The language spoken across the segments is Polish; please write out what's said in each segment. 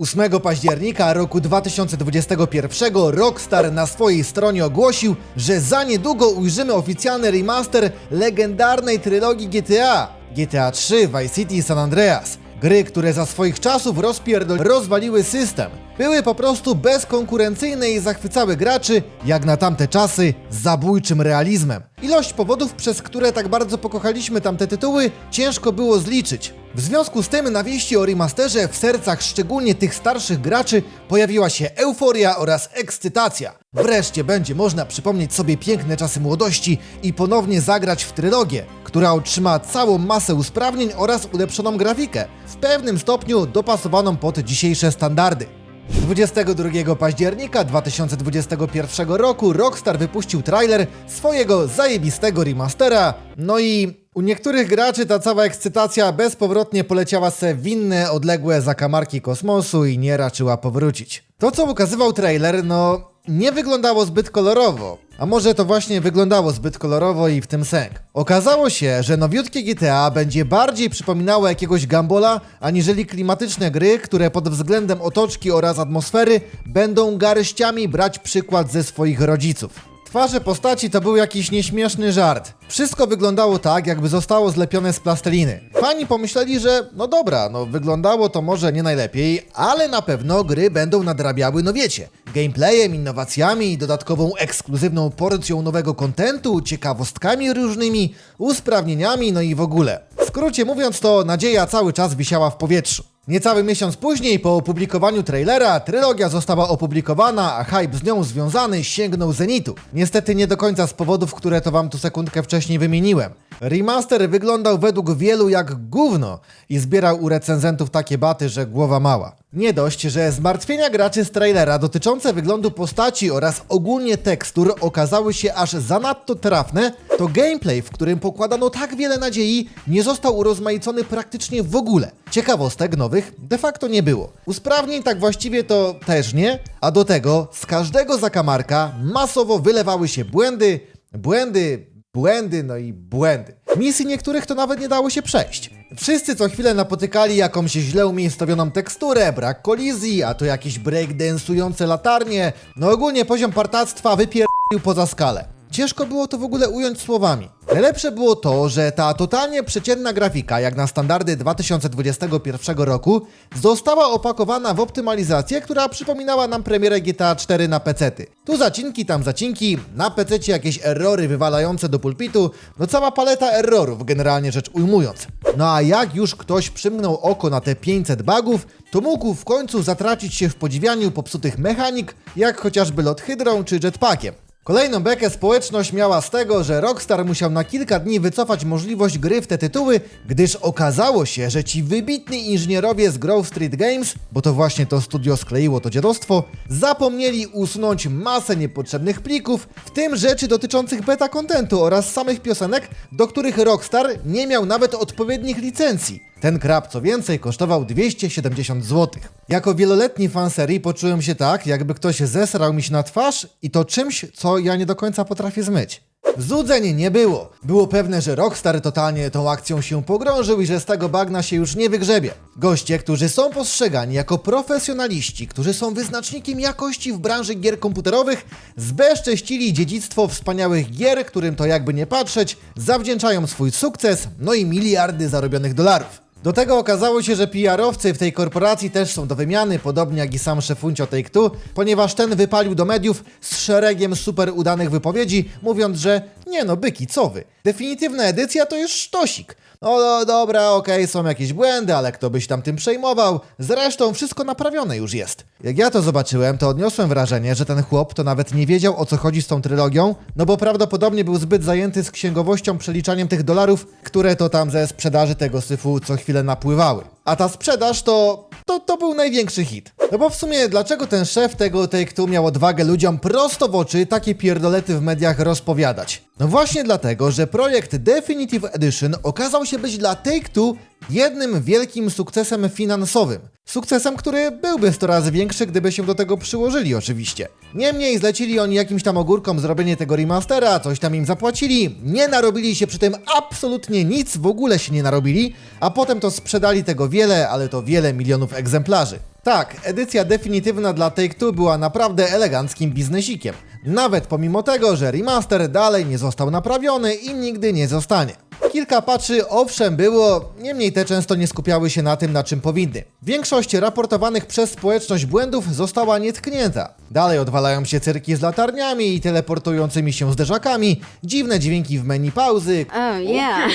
8 października roku 2021 Rockstar na swojej stronie ogłosił, że za niedługo ujrzymy oficjalny remaster legendarnej trylogii GTA. GTA 3, Vice City San Andreas. Gry, które za swoich czasów rozpierdol rozwaliły system. Były po prostu bezkonkurencyjne i zachwycały graczy, jak na tamte czasy, zabójczym realizmem. Ilość powodów, przez które tak bardzo pokochaliśmy tamte tytuły, ciężko było zliczyć. W związku z tym na wieści o remasterze w sercach szczególnie tych starszych graczy pojawiła się euforia oraz ekscytacja. Wreszcie będzie można przypomnieć sobie piękne czasy młodości i ponownie zagrać w trylogię, która otrzyma całą masę usprawnień oraz ulepszoną grafikę, w pewnym stopniu dopasowaną pod dzisiejsze standardy. 22 października 2021 roku Rockstar wypuścił trailer swojego zajebistego remastera, no i u niektórych graczy ta cała ekscytacja bezpowrotnie poleciała se w inne, odległe zakamarki kosmosu i nie raczyła powrócić. To, co ukazywał trailer, no nie wyglądało zbyt kolorowo. A może to właśnie wyglądało zbyt kolorowo i w tym sęk. Okazało się, że nowiutkie GTA będzie bardziej przypominało jakiegoś gambola, aniżeli klimatyczne gry, które pod względem otoczki oraz atmosfery będą garściami brać przykład ze swoich rodziców. Twarze postaci to był jakiś nieśmieszny żart. Wszystko wyglądało tak, jakby zostało zlepione z plasteliny. Fani pomyśleli, że no dobra, no wyglądało to może nie najlepiej, ale na pewno gry będą nadrabiały, no wiecie, gameplayem, innowacjami, dodatkową ekskluzywną porcją nowego kontentu, ciekawostkami różnymi, usprawnieniami, no i w ogóle. W skrócie mówiąc to, nadzieja cały czas wisiała w powietrzu. Niecały miesiąc później, po opublikowaniu trailera, trylogia została opublikowana, a hype z nią związany sięgnął zenitu. Niestety nie do końca z powodów, które to wam tu sekundkę wcześniej wymieniłem. Remaster wyglądał według wielu jak gówno i zbierał u recenzentów takie baty, że głowa mała. Nie dość, że zmartwienia graczy z trailera dotyczące wyglądu postaci oraz ogólnie tekstur okazały się aż zanadto trafne, to gameplay, w którym pokładano tak wiele nadziei, nie został urozmaicony praktycznie w ogóle. Ciekawostek nowych de facto nie było. Usprawnień tak właściwie to też nie, a do tego z każdego zakamarka masowo wylewały się błędy, błędy, błędy, no i błędy. Misji niektórych to nawet nie dało się przejść. Wszyscy co chwilę napotykali jakąś źle umiejscowioną teksturę, brak kolizji, a to jakieś breakdansujące latarnie. No ogólnie poziom partactwa wypierdolił poza skalę. Ciężko było to w ogóle ująć słowami. Najlepsze było to, że ta totalnie przeciętna grafika, jak na standardy 2021 roku, została opakowana w optymalizację, która przypominała nam premierę GTA 4 na pecety. Tu zacinki, tam zacinki, na pececie jakieś errory wywalające do pulpitu, no cała paleta errorów, generalnie rzecz ujmując. No a jak już ktoś przymknął oko na te 500 bugów, to mógł w końcu zatracić się w podziwianiu popsutych mechanik, jak chociażby lot hydrą czy jetpackiem. Kolejną bekę społeczność miała z tego, że Rockstar musiał na kilka dni wycofać możliwość gry w te tytuły, gdyż okazało się, że ci wybitni inżynierowie z Grove Street Games, bo to właśnie to studio skleiło to dziadostwo, zapomnieli usunąć masę niepotrzebnych plików, w tym rzeczy dotyczących beta kontentu oraz samych piosenek, do których Rockstar nie miał nawet odpowiednich licencji. Ten krab, co więcej, kosztował 270 zł. Jako wieloletni fan serii poczułem się tak, jakby ktoś zesrał mi się na twarz i to czymś, co ja nie do końca potrafię zmyć. Złudzeń nie było. Było pewne, że Rockstar totalnie tą akcją się pogrążył i że z tego bagna się już nie wygrzebie. Goście, którzy są postrzegani jako profesjonaliści, którzy są wyznacznikiem jakości w branży gier komputerowych, zbezcześcili dziedzictwo wspaniałych gier, którym to jakby nie patrzeć, zawdzięczają swój sukces, no i miliardy zarobionych dolarów. Do tego okazało się, że PR-owcy w tej korporacji też są do wymiany, podobnie jak i sam szefuncio Take-Two, ponieważ ten wypalił do mediów z szeregiem super udanych wypowiedzi, mówiąc, że nie no, byki, co wy? Definitywna edycja to jest sztosik. No, no dobra, okej, są jakieś błędy, ale kto by się tam tym przejmował? Zresztą wszystko naprawione już jest. Jak ja to zobaczyłem, to odniosłem wrażenie, że ten chłop to nawet nie wiedział o co chodzi z tą trylogią, no bo prawdopodobnie był zbyt zajęty z księgowością, przeliczaniem tych dolarów, które to tam ze sprzedaży tego syfu co chwilę napływały. A ta sprzedaż to, to, to był największy hit. No bo w sumie dlaczego ten szef tego Take-Two miał odwagę ludziom prosto w oczy takie pierdolety w mediach rozpowiadać? No właśnie dlatego, że projekt Definitive Edition okazał się być dla Take-Two jednym wielkim sukcesem finansowym. Sukcesem, który byłby 100 razy większy, gdyby się do tego przyłożyli oczywiście. Niemniej zlecili oni jakimś tam ogórkom zrobienie tego remastera, coś tam im zapłacili, nie narobili się przy tym absolutnie nic, w ogóle się nie narobili, a potem to sprzedali tego wiele, ale to wiele milionów egzemplarzy. Tak, edycja definitywna dla Take-Two była naprawdę eleganckim biznesikiem. Nawet pomimo tego, że remaster dalej nie został naprawiony i nigdy nie zostanie. Kilka patchy owszem było, niemniej te często nie skupiały się na tym, na czym powinny. Większość raportowanych przez społeczność błędów została nietknięta. Dalej odwalają się cyrki z latarniami i teleportującymi się zderzakami, dziwne dźwięki w menu pauzy, Oh, yeah.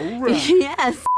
yes.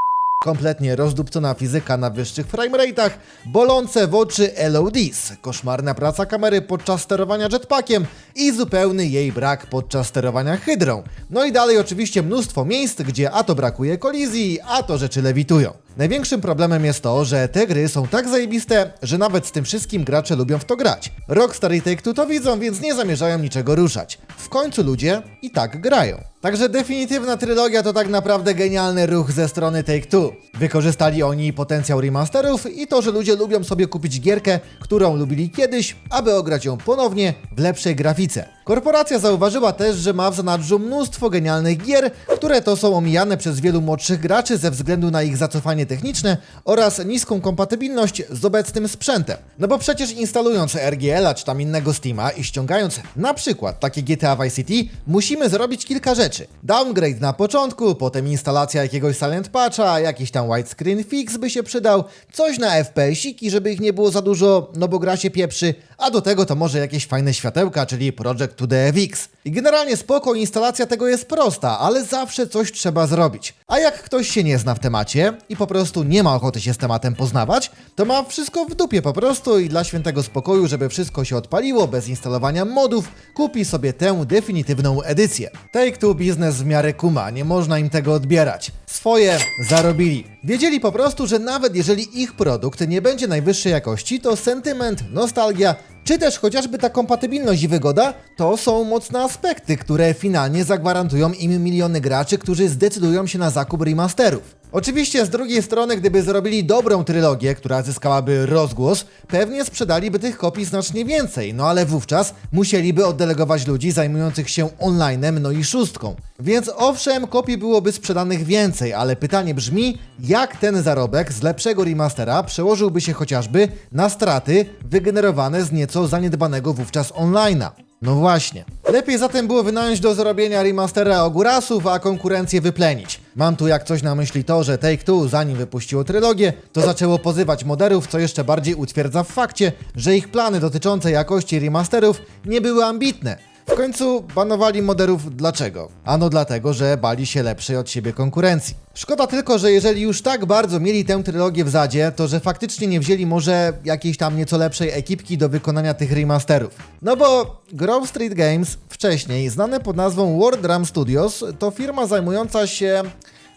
Kompletnie rozdupcona fizyka na wyższych framerate'ach, bolące w oczy LODs, koszmarna praca kamery podczas sterowania jetpackiem i zupełny jej brak podczas sterowania hydrą. No i dalej oczywiście mnóstwo miejsc, gdzie a to brakuje kolizji, a to rzeczy lewitują. Największym problemem jest to, że te gry są tak zajebiste, że nawet z tym wszystkim gracze lubią w to grać. Rockstar i Take-Two to widzą, więc nie zamierzają niczego ruszać. W końcu ludzie i tak grają. Także definitywna trylogia to tak naprawdę genialny ruch ze strony Take-Two. Wykorzystali oni potencjał remasterów i to, że ludzie lubią sobie kupić gierkę, którą lubili kiedyś, aby ograć ją ponownie w lepszej grafice. Korporacja zauważyła też, że ma w zanadrzu mnóstwo genialnych gier, które to są omijane przez wielu młodszych graczy ze względu na ich zacofanie techniczne oraz niską kompatybilność z obecnym sprzętem. No bo przecież instalując RGL-a czy tam innego Steama i ściągając na przykład takie GTA Vice City, musimy zrobić kilka rzeczy. Downgrade na początku, potem instalacja jakiegoś Silent Patcha, jakiś tam widescreen fix by się przydał, coś na FPS-iki, żeby ich nie było za dużo, no bo gra się pieprzy, a do tego to może jakieś fajne światełka, czyli Project 2DFX. I generalnie spoko, instalacja tego jest prosta, ale zawsze coś trzeba zrobić. A jak ktoś się nie zna w temacie i po prostu nie ma ochoty się z tematem poznawać, to ma wszystko w dupie po prostu i dla świętego spokoju, żeby wszystko się odpaliło bez instalowania modów, kupi sobie tę definitywną edycję. Take-Two biznes w miarę kuma, nie można im tego odbierać. Swoje zarobili. Wiedzieli po prostu, że nawet jeżeli ich produkt nie będzie najwyższej jakości, to sentyment, nostalgia, czy też chociażby ta kompatybilność i wygoda, to są mocne aspekty, które finalnie zagwarantują im miliony graczy, którzy zdecydują się na zakup remasterów. Oczywiście z drugiej strony, gdyby zrobili dobrą trylogię, która zyskałaby rozgłos, pewnie sprzedaliby tych kopii znacznie więcej, no ale wówczas musieliby oddelegować ludzi zajmujących się onlinem, no i szóstką. Więc owszem, kopii byłoby sprzedanych więcej, ale pytanie brzmi, jak ten zarobek z lepszego remastera przełożyłby się chociażby na straty wygenerowane z nieco zaniedbanego wówczas online'a. No właśnie. Lepiej zatem było wynająć do zrobienia remastera ogórasów, a konkurencję wyplenić. Mam tu jak coś na myśli to, że Take-Two zanim wypuściło trylogię, to zaczęło pozywać moderów, co jeszcze bardziej utwierdza w fakcie, że ich plany dotyczące jakości remasterów nie były ambitne. W końcu banowali moderów dlaczego? Ano dlatego, że bali się lepszej od siebie konkurencji. Szkoda tylko, że jeżeli już tak bardzo mieli tę trylogię w zadzie, to że faktycznie nie wzięli może jakiejś tam nieco lepszej ekipki do wykonania tych remasterów. No bo Grove Street Games, wcześniej znane pod nazwą War Drum Studios, to firma zajmująca się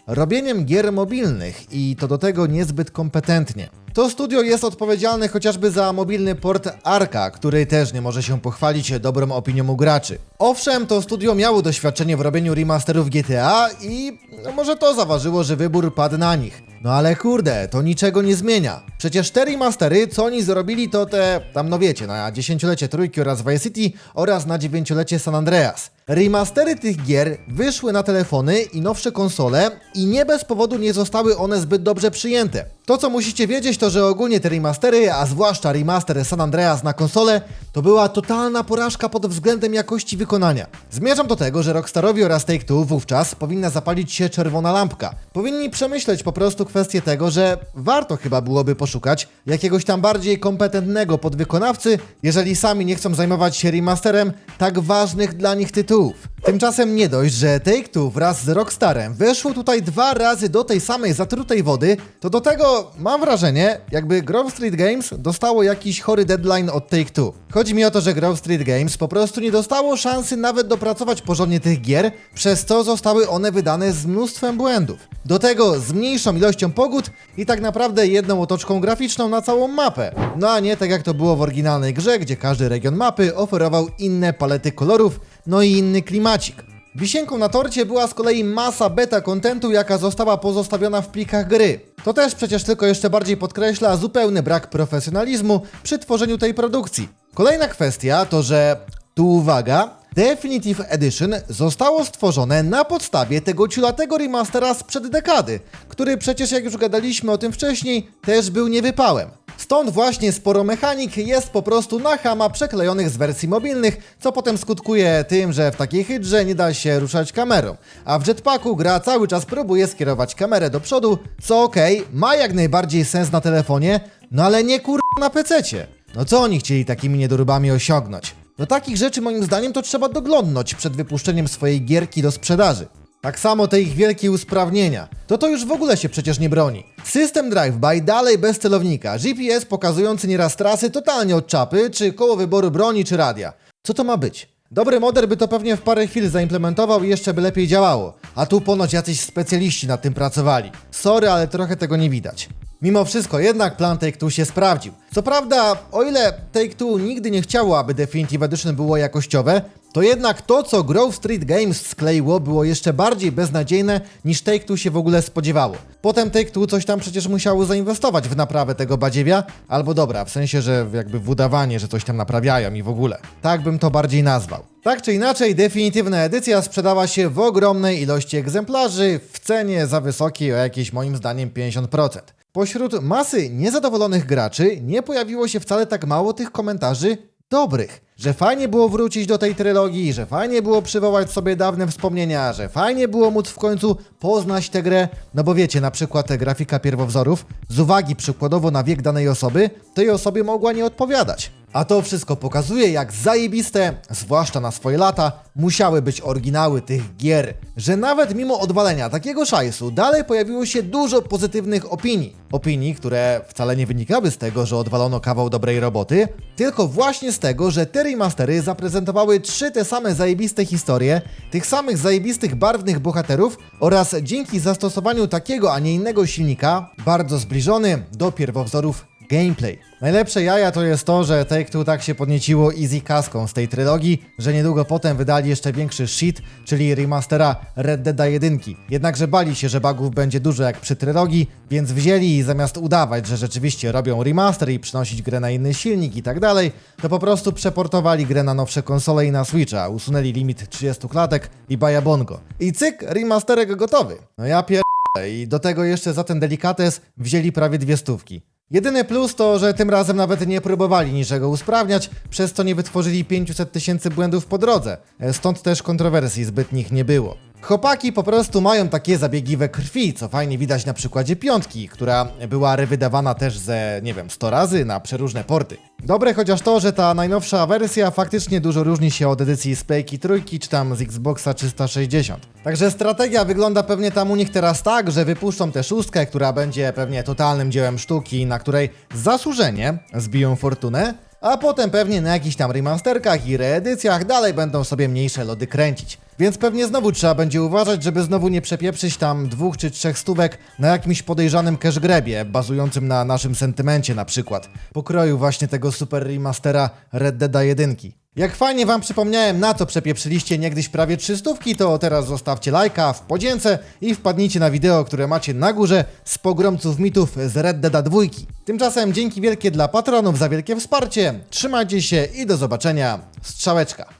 robieniem gier mobilnych i to do tego niezbyt kompetentnie. To studio jest odpowiedzialne chociażby za mobilny port Arka, który też nie może się pochwalić dobrą opinią u graczy. Owszem, to studio miało doświadczenie w robieniu remasterów GTA i no może to zaważyło, że wybór padł na nich. No ale kurde, to niczego nie zmienia. Przecież te remastery, co oni zrobili, to te, tam no wiecie, na dziesięciolecie Trójki oraz Vice City oraz na dziewięciolecie San Andreas. Remastery tych gier wyszły na telefony i nowsze konsole i nie bez powodu nie zostały one zbyt dobrze przyjęte. To co musicie wiedzieć to, że ogólnie te remastery, a zwłaszcza remaster San Andreas na konsolę, to była totalna porażka pod względem jakości wykonania. Zmierzam do tego, że Rockstarowi oraz Take-Two wówczas powinna zapalić się czerwona lampka. Powinni przemyśleć po prostu kwestię tego, że warto chyba byłoby poszukać jakiegoś tam bardziej kompetentnego podwykonawcy, jeżeli sami nie chcą zajmować się remasterem tak ważnych dla nich tytułów. Tymczasem nie dość, że Take-Two wraz z Rockstarem weszło tutaj dwa razy do tej samej zatrutej wody, to do tego mam wrażenie, jakby Grove Street Games dostało jakiś chory deadline od Take-Two. Chodzi mi o to, że Grove Street Games po prostu nie dostało szansy nawet dopracować porządnie tych gier, przez co zostały one wydane z mnóstwem błędów. Do tego z mniejszą ilością pogód i tak naprawdę jedną otoczką graficzną na całą mapę. No a nie tak jak to było w oryginalnej grze, gdzie każdy region mapy oferował inne palety kolorów, no i inny klimacik. Wisienką na torcie była z kolei masa beta kontentu, jaka została pozostawiona w plikach gry. To też przecież tylko jeszcze bardziej podkreśla zupełny brak profesjonalizmu przy tworzeniu tej produkcji. Kolejna kwestia to, że tu uwaga, Definitive Edition zostało stworzone na podstawie tego ciulatego remastera sprzed dekady, który przecież jak już gadaliśmy o tym wcześniej, też był niewypałem. Stąd właśnie sporo mechanik jest po prostu na chama przeklejonych z wersji mobilnych, co potem skutkuje tym, że w takiej hydrze nie da się ruszać kamerą. A w jetpacku gra cały czas próbuje skierować kamerę do przodu, co okej, ma jak najbardziej sens na telefonie, no ale nie kur... na pececie. No co oni chcieli takimi niedoróbami osiągnąć? Do takich rzeczy moim zdaniem to trzeba doglądnąć przed wypuszczeniem swojej gierki do sprzedaży. Tak samo te ich wielkie usprawnienia. To to już w ogóle się przecież nie broni. System drive-by dalej bez celownika. GPS pokazujący nieraz trasy totalnie od czapy, czy koło wyboru broni, czy radia. Co to ma być? Dobry moder by to pewnie w parę chwil zaimplementował i jeszcze by lepiej działało. A tu ponoć jacyś specjaliści nad tym pracowali. Sorry, ale trochę tego nie widać. Mimo wszystko jednak plan Take-Two się sprawdził. Co prawda, o ile Take-Two nigdy nie chciało, aby Definitive Edition było jakościowe, to jednak to, co Grove Street Games skleiło, było jeszcze bardziej beznadziejne niż Take-Two się w ogóle spodziewało. Potem Take-Two coś tam przecież musiało zainwestować w naprawę tego badziewia, albo dobra, w sensie, że jakby w udawanie, że coś tam naprawiają i w ogóle. Tak bym to bardziej nazwał. Tak czy inaczej, definitywna edycja sprzedała się w ogromnej ilości egzemplarzy, w cenie za wysokiej o jakieś moim zdaniem 50%. Pośród masy niezadowolonych graczy nie pojawiło się wcale tak mało tych komentarzy dobrych. Że fajnie było wrócić do tej trylogii, że fajnie było przywołać sobie dawne wspomnienia, że fajnie było móc w końcu poznać tę grę. No bo wiecie, na przykład grafika pierwowzorów, z uwagi przykładowo na wiek danej osoby, tej osobie mogła nie odpowiadać. A to wszystko pokazuje, jak zajebiste, zwłaszcza na swoje lata, musiały być oryginały tych gier. Że nawet mimo odwalenia takiego szajsu, dalej pojawiło się dużo pozytywnych opinii. Opinii, które wcale nie wynikały z tego, że odwalono kawał dobrej roboty, tylko właśnie z tego, że te remastery zaprezentowały trzy te same zajebiste historie, tych samych zajebistych barwnych bohaterów oraz dzięki zastosowaniu takiego, a nie innego silnika, bardzo zbliżony do pierwowzorów gameplay. Najlepsze jaja to jest to, że Take-Two tak się podnieciło easy kaską z tej trylogii, że niedługo potem wydali jeszcze większy shit, czyli remastera Red Dead 1. Jednakże bali się, że bugów będzie dużo jak przy trylogii, więc wzięli i zamiast udawać, że rzeczywiście robią remaster i przynosić grę na inny silnik i tak dalej, to po prostu przeportowali grę na nowsze konsole i na Switcha, usunęli limit 30 klatek i bajabongo. I cyk, remasterek gotowy. No ja pier... I do tego jeszcze za ten delikates wzięli prawie dwie stówki. Jedyny plus to, że tym razem nawet nie próbowali niczego usprawniać, przez co nie wytworzyli 500 tysięcy błędów po drodze, stąd też kontrowersji zbytnich nie było. Chłopaki po prostu mają takie zabiegi we krwi, co fajnie widać na przykładzie piątki, która była rewydawana też ze, nie wiem, 100 razy na przeróżne porty. Dobre chociaż to, że ta najnowsza wersja faktycznie dużo różni się od edycji z Playki trójki czy tam z Xboxa 360. Także strategia wygląda pewnie tam u nich teraz tak, że wypuszczą tę szóstkę, która będzie pewnie totalnym dziełem sztuki, na której zasłużenie zbiją fortunę, a potem pewnie na jakichś tam remasterkach i reedycjach dalej będą sobie mniejsze lody kręcić. Więc pewnie znowu trzeba będzie uważać, żeby znowu nie przepieprzyć tam dwóch czy trzech stówek na jakimś podejrzanym cash grebie, bazującym na naszym sentymencie na przykład, pokroju właśnie tego super remastera Red Dead 1. Jak fajnie wam przypomniałem, na co przepieprzyliście niegdyś prawie 300, to teraz zostawcie lajka w podzięce i wpadnijcie na wideo, które macie na górze z pogromców mitów z Red Dead 2. Tymczasem dzięki wielkie dla patronów za wielkie wsparcie, trzymajcie się i do zobaczenia, strzałeczka.